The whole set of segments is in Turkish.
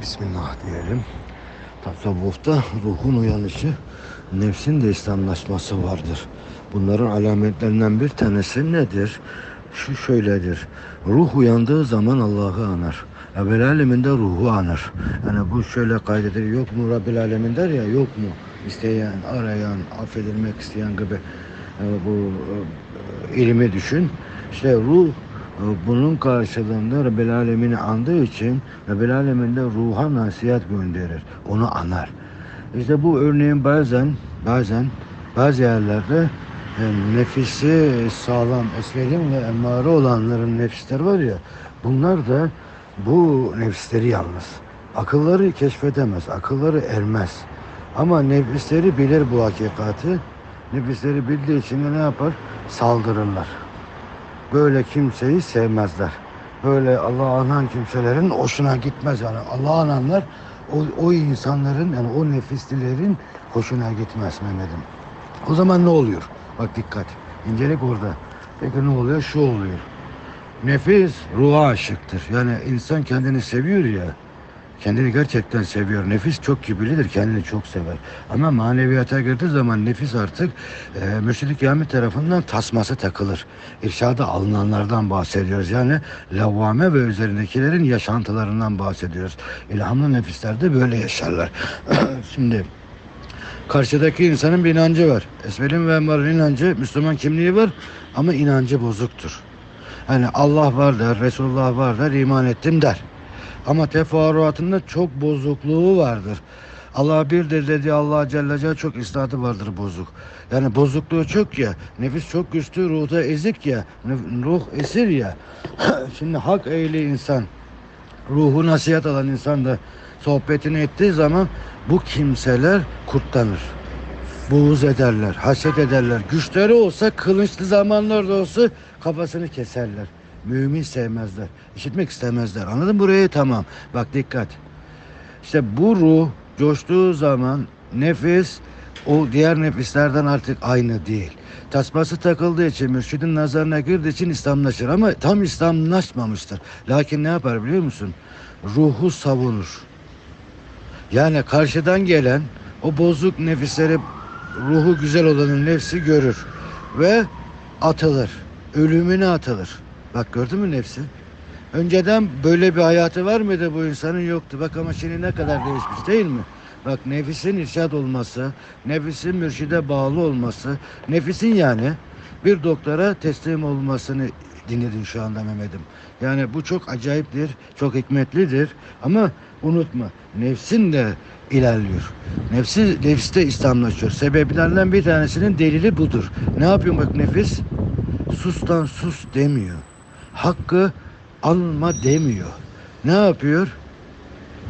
Bismillah diyelim. Tasavvufta ruhun uyanışı, nefsin de İslamlaşması vardır. Bunların alametlerinden bir tanesi nedir? Şu şöyledir. Ruh uyandığı zaman Allah'ı anar. Evvel aleminde ruhu anar. Yani bu şöyle kaydedilir. Yok mu Rabbil alemin der ya yok mu? İsteyen, arayan, affedilmek isteyen gibi e, bu e, ilmi düşün. İşte ruh e, bunun karşılığında Rabbil Alemin'i andığı için Rabbil Alemin de ruha nasihat gönderir. Onu anar. İşte bu örneğin bazen bazen bazı yerlerde e, nefisi sağlam, esverin ve emmare olanların nefisleri var ya bunlar da bu nefisleri yalnız. Akılları keşfedemez, akılları ermez. Ama nefisleri bilir bu hakikati. Nefisleri bildiği için ne yapar? Saldırırlar böyle kimseyi sevmezler. Böyle Allah'ı anan kimselerin hoşuna gitmez yani. Allah'ı ananlar o, o insanların yani o nefislilerin hoşuna gitmez Mehmet'im. O zaman ne oluyor? Bak dikkat. İncelik orada. Peki ne oluyor? Şu oluyor. Nefis ruha aşıktır. Yani insan kendini seviyor ya. Kendini gerçekten seviyor. Nefis çok kibirlidir. Kendini çok sever. Ama maneviyata girdiği zaman nefis artık e, mürşid-i kamil tarafından tasması takılır. İrşada alınanlardan bahsediyoruz. Yani lavvame ve üzerindekilerin yaşantılarından bahsediyoruz. İlhamlı nefisler de böyle yaşarlar. Şimdi karşıdaki insanın bir inancı var. Esmer'in ve Emmar'ın inancı, Müslüman kimliği var ama inancı bozuktur. Hani Allah var der, Resulullah var der, iman ettim der. Ama teferruatında çok bozukluğu vardır. Allah birdir dedi Allah Celle Celle çok islahatı vardır bozuk. Yani bozukluğu çok ya. Nefis çok güçlü, ruhta ezik ya. Ruh esir ya. Şimdi hak ehli insan, ruhu nasihat alan insan da sohbetini ettiği zaman bu kimseler kurtlanır. Buğuz ederler, haset ederler. Güçleri olsa kılıçlı zamanlarda olsa kafasını keserler. Mümin sevmezler. İşitmek istemezler. Anladın burayı? Tamam. Bak dikkat. İşte bu ruh coştuğu zaman nefis o diğer nefislerden artık aynı değil. Tasması takıldığı için, mürşidin nazarına girdiği için İslamlaşır ama tam İslamlaşmamıştır. Lakin ne yapar biliyor musun? Ruhu savunur. Yani karşıdan gelen o bozuk nefisleri ruhu güzel olanın nefsi görür ve atılır. Ölümüne atılır. Bak gördün mü nefsi? Önceden böyle bir hayatı var mıydı bu insanın yoktu. Bak ama şimdi ne kadar değişmiş değil mi? Bak nefisin irşad olması, nefisin mürşide bağlı olması, nefisin yani bir doktora teslim olmasını dinledin şu anda Mehmet'im. Yani bu çok acayiptir, çok hikmetlidir ama unutma nefsin de ilerliyor. Nefsi, nefis de İslamlaşıyor. Sebeplerinden bir tanesinin delili budur. Ne yapıyor bak nefis? Sustan sus demiyor. Hakkı alma demiyor. Ne yapıyor?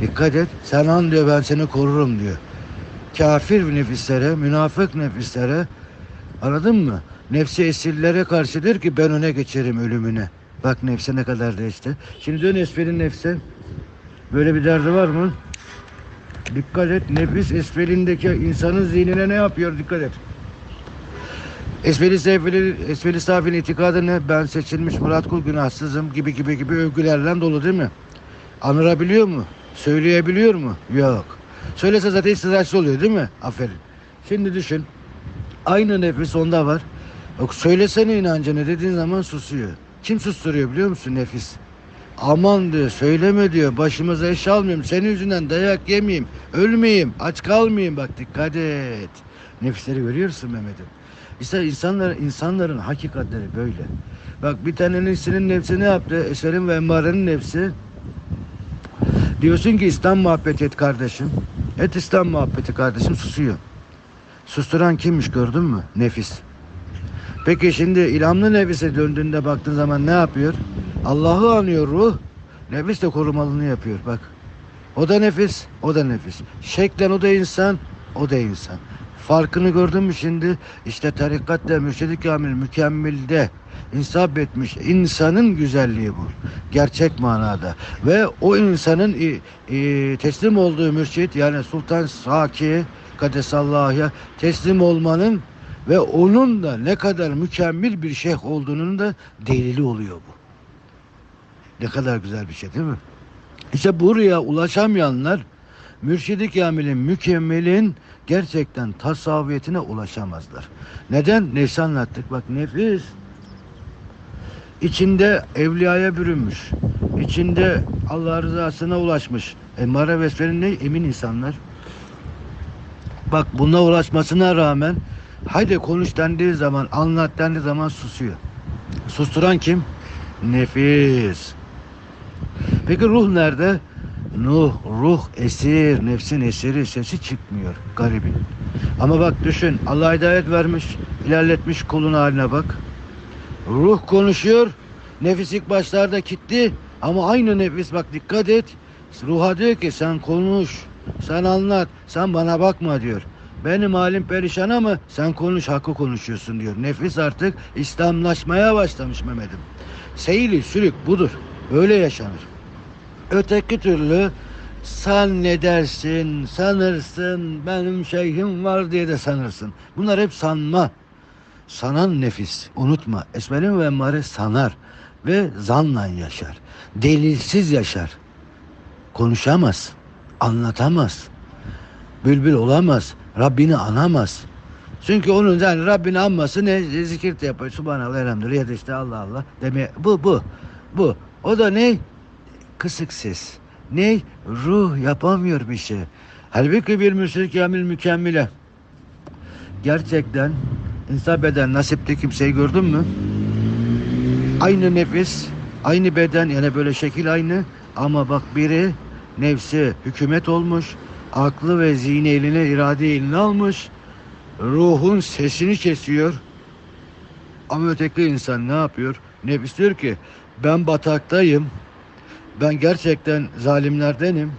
Dikkat et. Sen an diyor ben seni korurum diyor. Kafir nefislere, münafık nefislere anladın mı? Nefsi esirlere karşı der ki ben öne geçerim ölümüne. Bak nefse ne kadar değişti. Şimdi dön esfelin nefse. Böyle bir derdi var mı? Dikkat et. Nefis esfelindeki insanın zihnine ne yapıyor? Dikkat et. Esfeli sefili, esfeli safin itikadı ne? Ben seçilmiş Murat Kul günahsızım gibi gibi gibi övgülerle dolu değil mi? Anırabiliyor mu? Söyleyebiliyor mu? Yok. Söylese zaten istidraçlı oluyor değil mi? Aferin. Şimdi düşün. Aynı nefis onda var. Yok söylesene inancını dediğin zaman susuyor. Kim susturuyor biliyor musun nefis? Aman diyor söyleme diyor başımıza eş almayayım senin yüzünden dayak yemeyeyim ölmeyeyim aç kalmayayım bak dikkat et. Nefisleri görüyorsun Mehmet'im. İşte insanlar, insanların hakikatleri böyle. Bak bir tane nefsinin nefsi ne yaptı? Eserin ve emmarenin nefsi. Diyorsun ki İslam muhabbeti et kardeşim. Et İslam muhabbeti kardeşim susuyor. Susturan kimmiş gördün mü? Nefis. Peki şimdi ilhamlı nefise döndüğünde baktığın zaman ne yapıyor? Allah'ı anıyor ruh. Nefis de korumalını yapıyor bak. O da nefis, o da nefis. Şeklen o da insan, o da insan. Farkını gördün mü şimdi? İşte tarikatta mürşid-i kamil mükemmelde insaf etmiş insanın güzelliği bu. Gerçek manada. Ve o insanın e, e, teslim olduğu mürşit yani Sultan Saki Kadesallah'a teslim olmanın ve onun da ne kadar mükemmel bir şeyh olduğunun da delili oluyor bu. Ne kadar güzel bir şey değil mi? İşte buraya ulaşamayanlar Mürşidi Kamil'in, mükemmelin gerçekten tasavvuyetine ulaşamazlar. Neden? Nefsi anlattık. Bak nefis içinde evliyaya bürünmüş. içinde Allah rızasına ulaşmış. Emmare vesverin ne? Emin insanlar. Bak buna ulaşmasına rağmen haydi konuş dendiği zaman, anlat dendiği zaman susuyor. Susturan kim? Nefis. Peki ruh nerede? Nuh, ruh esir, nefsin esiri, sesi çıkmıyor garibin. Ama bak düşün, Allah hidayet vermiş, ilerletmiş kulun haline bak. Ruh konuşuyor, nefis ilk başlarda kilitli ama aynı nefis bak dikkat et. Ruha diyor ki sen konuş, sen anlat, sen bana bakma diyor. Benim halim perişan ama sen konuş, hakkı konuşuyorsun diyor. Nefis artık İslamlaşmaya başlamış Mehmet'im. Seyli sülük budur. Öyle yaşanır. Öteki türlü sen ne dersin, sanırsın, benim şeyhim var diye de sanırsın. Bunlar hep sanma. Sanan nefis. Unutma. Esmerin ve emmare sanar. Ve zanla yaşar. Delilsiz yaşar. Konuşamaz. Anlatamaz. Bülbül olamaz. Rabbini anamaz. Çünkü onun yani Rabbini anması ne? Zikir de yapıyor. Subhanallah elhamdülillah işte Allah Allah demeye. Bu bu. Bu. O da ne? Kısık ses. Ne? Ruh yapamıyor bir şey. Halbuki bir müşrik kamil mükemmele. Gerçekten insan beden nasipli kimseyi gördün mü? Aynı nefis, aynı beden yani böyle şekil aynı ama bak biri nefsi hükümet olmuş, aklı ve zihni eline, irade eline almış, ruhun sesini kesiyor. Ama öteki insan ne yapıyor? Nefis diyor ki ben bataktayım, ben gerçekten zalimlerdenim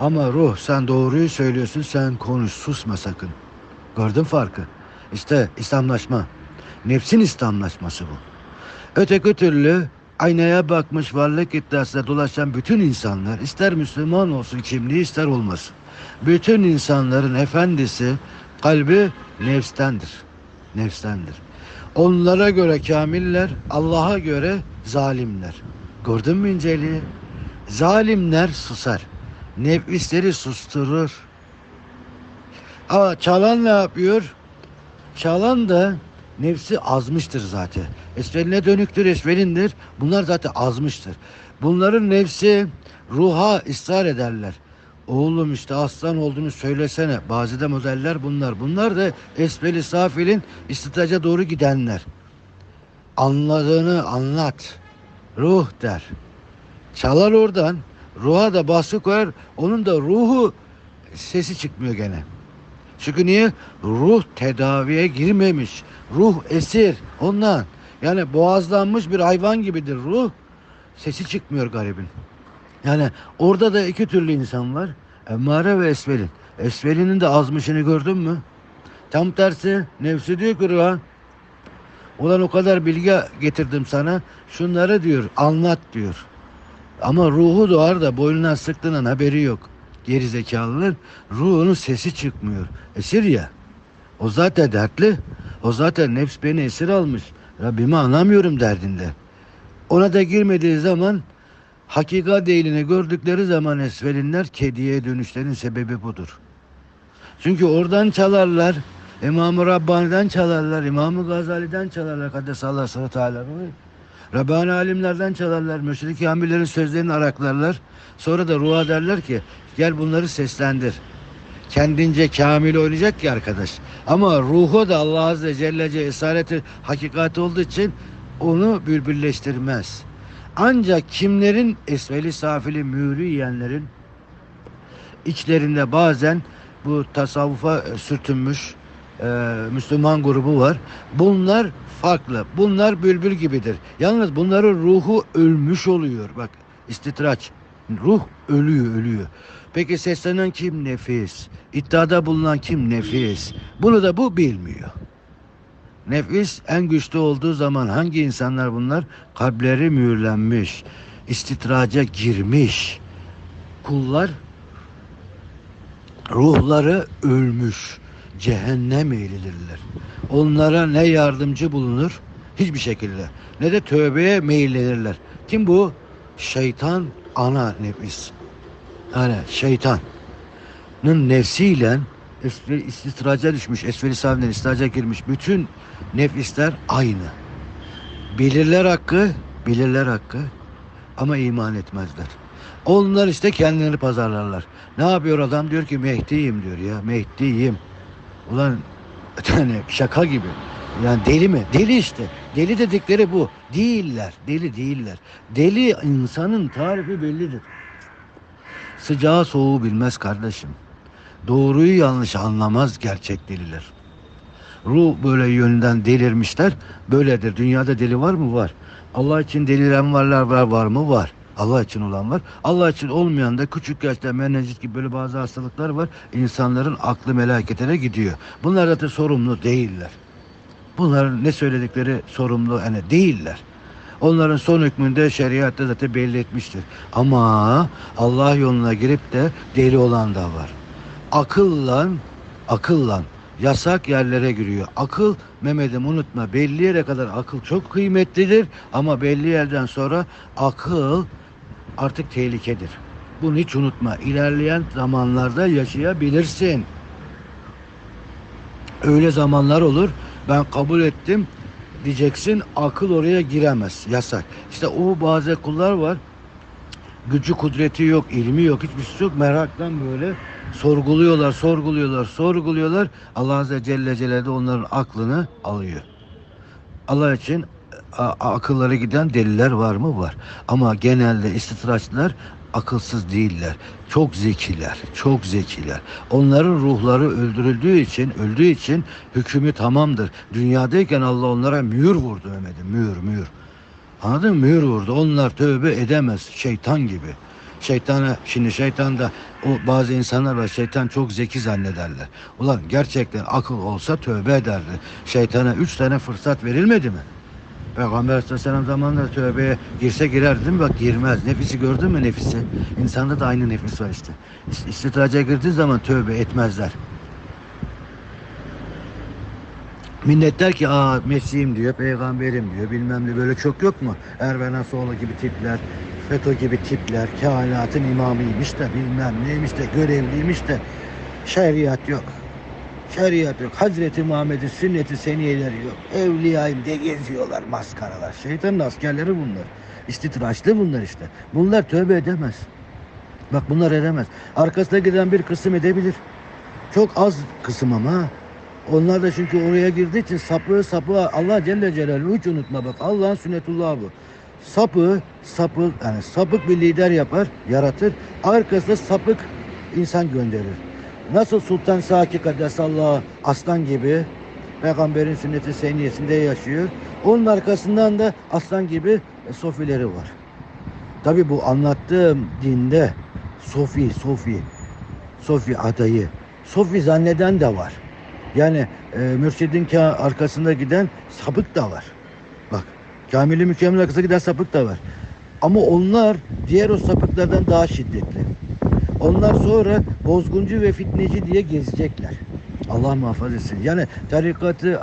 ama ruh sen doğruyu söylüyorsun sen konuş susma sakın. Gördün farkı? İşte İslamlaşma. Nefsin İslamlaşması bu. Öteki türlü aynaya bakmış varlık iddiasıyla dolaşan bütün insanlar ister Müslüman olsun kimliği ister olmasın. Bütün insanların efendisi kalbi nefstendir. Nefstendir. Onlara göre kamiller, Allah'a göre zalimler. Gördün mü inceliği? Zalimler susar. Nefisleri susturur. Ama çalan ne yapıyor? Çalan da nefsi azmıştır zaten. Esveline dönüktür, esvelindir. Bunlar zaten azmıştır. Bunların nefsi ruha ısrar ederler. Oğlum işte aslan olduğunu söylesene. Bazı da modeller bunlar. Bunlar da esveli safilin istitaca doğru gidenler. Anladığını anlat. Ruh der. Çalar oradan. Ruha da baskı koyar. Onun da ruhu sesi çıkmıyor gene. Çünkü niye? Ruh tedaviye girmemiş. Ruh esir. Ondan. Yani boğazlanmış bir hayvan gibidir ruh. Sesi çıkmıyor garibin. Yani orada da iki türlü insan var. Emmare ve Esvelin. Esvelin'in de azmışını gördün mü? Tam tersi nefsi diyor ki ruha. Ulan o kadar bilgi getirdim sana. Şunları diyor anlat diyor. Ama ruhu doğar da boynuna sıktığından haberi yok. Geri zekalının ruhunun sesi çıkmıyor. Esir ya. O zaten dertli. O zaten nefs beni esir almış. Rabbimi anlamıyorum derdinde. Ona da girmediği zaman hakikat değilini gördükleri zaman esvelinler kediye dönüşlerin sebebi budur. Çünkü oradan çalarlar. İmam-ı Rabbani'den çalarlar. İmam-ı Gazali'den çalarlar. Kaddesallahu sallallahu teala. Rabbani alimlerden çalarlar. Müşrik kamillerin sözlerini araklarlar. Sonra da ruha derler ki gel bunları seslendir. Kendince kamil oynayacak ki arkadaş. Ama ruhu da Allah Azze Cellece esareti hakikati olduğu için onu bülbülleştirmez. Ancak kimlerin esveli safili mührü yiyenlerin içlerinde bazen bu tasavvufa sürtünmüş e, Müslüman grubu var. Bunlar farklı. Bunlar bülbül gibidir. Yalnız bunların ruhu ölmüş oluyor. Bak istitraç. Ruh ölüyor, ölüyor. Peki seslenen kim? Nefis. İddiada bulunan kim? Nefis. Bunu da bu bilmiyor. Nefis en güçlü olduğu zaman hangi insanlar bunlar? Kalpleri mühürlenmiş, istitraca girmiş. Kullar ruhları ölmüş, cehennem eğrilirler. Onlara ne yardımcı bulunur? Hiçbir şekilde. Ne de tövbeye meyillenirler. Kim bu? Şeytan ana nefis. Yani şeytanın nefsiyle esfel, istitraca düşmüş, esfeli sahibinden istitraca girmiş bütün nefisler aynı. Bilirler hakkı, bilirler hakkı ama iman etmezler. Onlar işte kendilerini pazarlarlar. Ne yapıyor adam? Diyor ki Mehdi'yim diyor ya. Mehdi'yim. Ulan yani şaka gibi. Yani deli mi? Deli işte. Deli dedikleri bu. Değiller. Deli değiller. Deli insanın tarifi bellidir. Sıcağı soğuğu bilmez kardeşim. Doğruyu yanlış anlamaz gerçek deliler. Ruh böyle yönden delirmişler. Böyledir. Dünyada deli var mı? Var. Allah için deliren varlar var, var mı? Var. Allah için olan var. Allah için olmayan da küçük yaşta menenjit gibi böyle bazı hastalıklar var. İnsanların aklı melaketine gidiyor. Bunlar da sorumlu değiller. Bunların ne söyledikleri sorumlu yani değiller. Onların son hükmünde şeriatta zaten belli etmiştir. Ama Allah yoluna girip de deli olan da var. Akılla, akılla yasak yerlere giriyor. Akıl Mehmet'im unutma belli yere kadar akıl çok kıymetlidir ama belli yerden sonra akıl artık tehlikedir. Bunu hiç unutma. İlerleyen zamanlarda yaşayabilirsin. Öyle zamanlar olur. Ben kabul ettim diyeceksin. Akıl oraya giremez. Yasak. İşte o bazı kullar var. Gücü kudreti yok, ilmi yok, hiçbir şey yok. Meraktan böyle sorguluyorlar, sorguluyorlar, sorguluyorlar. Allah Azze Celle Celle de onların aklını alıyor. Allah için a- akılları giden deliler var mı? Var. Ama genelde istitraçlar akılsız değiller. Çok zekiler, çok zekiler. Onların ruhları öldürüldüğü için, öldüğü için hükmü tamamdır. Dünyadayken Allah onlara mühür vurdu Mehmet'im, mühür, mühür. Anladın mı? Mühür vurdu. Onlar tövbe edemez. Şeytan gibi. Şeytana, şimdi şeytan da o bazı insanlar var şeytan çok zeki zannederler. Ulan gerçekten akıl olsa tövbe ederdi. Şeytana üç tane fırsat verilmedi mi? Peygamber Aleyhisselam zamanında tövbeye girse girer değil mi? Bak girmez. Nefisi gördün mü nefisi? İnsanda da aynı nefis var işte. İst- İstitraca girdiği zaman tövbe etmezler. Millet der ki aa Mesih'im diyor, peygamberim diyor, bilmem ne böyle çok yok mu? Erben Asoğlu gibi tipler, FETÖ gibi tipler, kainatın imamıymış da bilmem neymiş de görevliymiş de şeriat yok. Şeriat yok. Hazreti Muhammed'in sünneti seniyeleri yok. Evliyayım diye geziyorlar maskaralar. Şeytanın askerleri bunlar. İstitraçlı bunlar işte. Bunlar tövbe edemez. Bak bunlar edemez. Arkasına giden bir kısım edebilir. Çok az kısım ama. Onlar da çünkü oraya girdiği için sapığı sapığı Allah Celle Celaluhu hiç unutma bak Allah'ın sünnetullahı bu. Sapığı sapık yani sapık bir lider yapar, yaratır. Arkasında sapık insan gönderir. Nasıl Sultan Saki Kaddesallahu aslan gibi peygamberin sünneti seniyesinde yaşıyor. Onun arkasından da aslan gibi e, sofileri var. Tabi bu anlattığım dinde sofi, sofi, sofi adayı, sofi zanneden de var. Yani e, mürşidin ka- arkasında giden sapık da var. Bak kamili mükemmel arkasında giden sapık da var. Ama onlar diğer o sapıklardan daha şiddetli. Onlar sonra bozguncu ve fitneci diye gezecekler. Allah muhafaza etsin. Yani tarikatı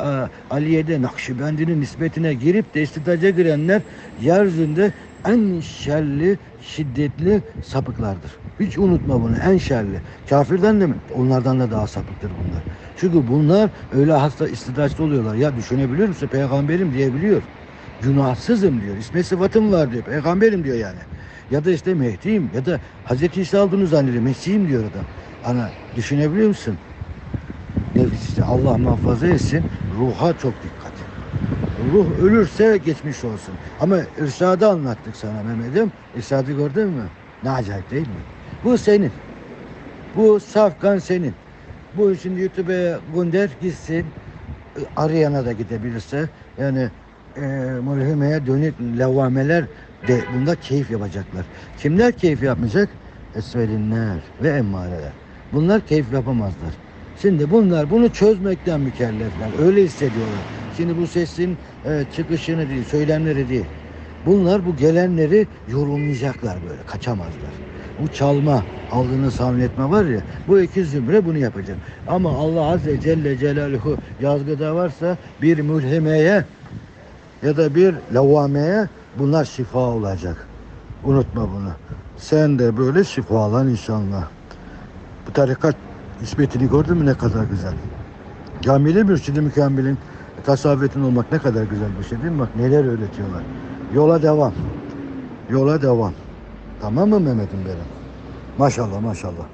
Aliye'de Nakşibendi'nin nispetine girip de istidaca girenler yeryüzünde en şerli, şiddetli sapıklardır. Hiç unutma bunu. En şerli. Kafirden de mi? Onlardan da daha sapıktır bunlar. Çünkü bunlar öyle hasta istidaçlı oluyorlar. Ya düşünebiliyor musun? Peygamberim diyebiliyor. Günahsızım diyor. İsmet sıfatım var diyor. Peygamberim diyor yani. Ya da işte Mehdi'yim ya da Hazreti İsa olduğunu zannediyor. Mesih'im diyor adam. Ana düşünebiliyor musun? Nefis işte Allah muhafaza etsin. Ruha çok dikkat. Ruh ölürse geçmiş olsun. Ama irşadı anlattık sana Mehmet'im. İrşadı gördün mü? Ne acayip değil mi? Bu senin. Bu safkan senin. Bu şimdi YouTube'a gönder gitsin. Arayana da gidebilirse. Yani e, mülhimeye dönük levameler de bunda keyif yapacaklar. Kimler keyif yapmayacak? Esvelinler ve emmareler. Bunlar keyif yapamazlar. Şimdi bunlar bunu çözmekten mükellefler. Öyle hissediyorlar. Şimdi bu sesin e, çıkışını değil, söylemleri değil. Bunlar bu gelenleri yorumlayacaklar böyle, kaçamazlar. Bu çalma, algını tahmin etme var ya, bu iki zümre bunu yapacak. Ama Allah Azze Celle Celaluhu yazgıda varsa bir mülhemeye ya da bir lavameye bunlar şifa olacak. Unutma bunu. Sen de böyle şifalan inşallah. Bu tarikat ismetini gördün mü ne kadar güzel. Kamili mürşidi mükemmelin tasavvufetin olmak ne kadar güzel bir şey değil mi? Bak neler öğretiyorlar. Yola devam. Yola devam. Tamam mı Mehmet'im benim? Maşallah maşallah.